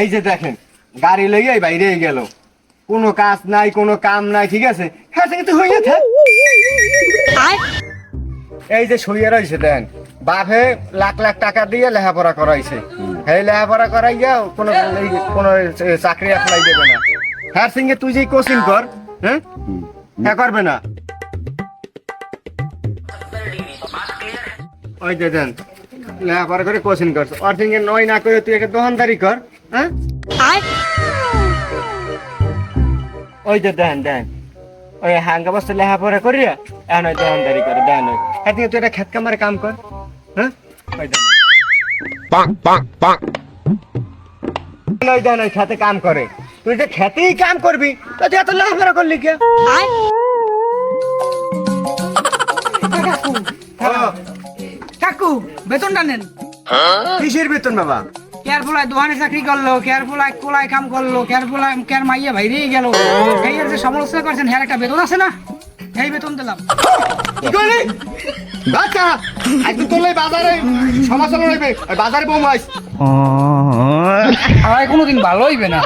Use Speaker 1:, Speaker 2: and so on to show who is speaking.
Speaker 1: এই যে দেখেন, গাড়ি লেগে বাইরে গেল। কোনো কাজ নাই, কোনো কাম নাই, ঠিক আছে? হ্যাঁ এই যে সইয়া রয়েছে দেন। বাপে লাখ লাখ টাকা দিয়ে লেখাপড়া করাইছে। এই লেখাপড়া করাইয়া কোনো কোনো চাকরি অ্যাপ্লাই দেবে না। হ্যাঁ সিংহে তুই যে কোচিং কর হ্যাঁ? হ্যাঁ করবে না। ওই যে দেন, লেখাপড়া করে কোচিং করছে। সঙ্গে নয় না করে তুই একটা দোকানদারি কর। হ্যাঁ? ওই যে দেন দেন। ওই হাঙ্গা বস্তা লেখাপড়া করিয়া এখন ওই দোকানদারি করে দেন ওই। হ্যাঁ তুই একটা খেত কামারে কাম কর। হ্যাঁ? ওই দেন। ওই দেন ওই খেতে কাম করে। তুই যে খেতেই কাম করবি তো তুই এত লেখাপড়া করলি কে হ্যাঁ,
Speaker 2: কাকু বেতনটা নেন।
Speaker 1: কিসের বেতন বাবা?
Speaker 2: কেয়ার ফুলায় দোকানে চাকরি করল কোলায় কাম করল কেয়ার মাইয়া গেল। এই যে সমালোচনা করছেন হ্যাঁ একটা বেতন আছে না? এই বেতন দিলাম।
Speaker 1: কি করলি বাচ্চা আজকে তোলে বাজারে হইবে বাজারে
Speaker 2: আর কোনোদিন ভালো হইবে না।